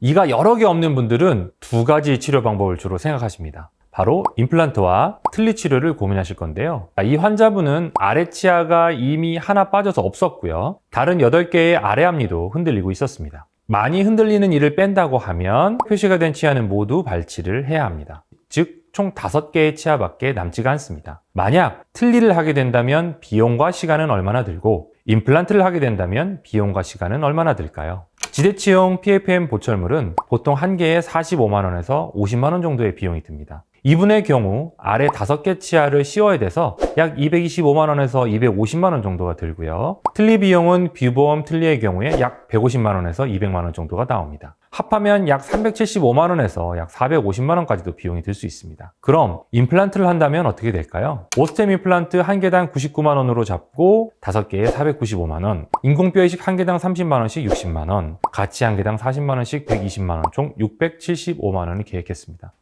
이가 여러 개 없는 분들은 두 가지 치료 방법을 주로 생각하십니다. 바로 임플란트와 틀니 치료를 고민하실 건데요. 이 환자분은 아래 치아가 이미 하나 빠져서 없었고요. 다른 8개의 아래 앞니도 흔들리고 있었습니다. 많이 흔들리는 이를 뺀다고 하면 표시가 된 치아는 모두 발치를 해야 합니다. 즉, 총 5개의 치아밖에 남지가 않습니다. 만약 틀니를 하게 된다면 비용과 시간은 얼마나 들고 임플란트를 하게 된다면 비용과 시간은 얼마나 들까요? 지대치용 PFM 보철물은 보통 한 개에 45만 원에서 50만 원 정도의 비용이 듭니다. 이분의 경우 아래 5개 치아를 씌워야 돼서 약 225만 원에서 250만 원 정도가 들고요. 틀니 비용은 비보험 틀니의 경우에 약 150만 원에서 200만 원 정도가 나옵니다. 합하면 약 375만 원에서 약 450만 원까지도 비용이 들 수 있습니다. 그럼 임플란트를 한다면 어떻게 될까요? 오스템 임플란트 한 개당 99만 원으로 잡고 5개에 495만 원, 인공뼈 이식 한 개당 30만 원씩 60만 원, 가치 한 개당 40만 원씩 120만 원, 총 675만 원을 계획했습니다.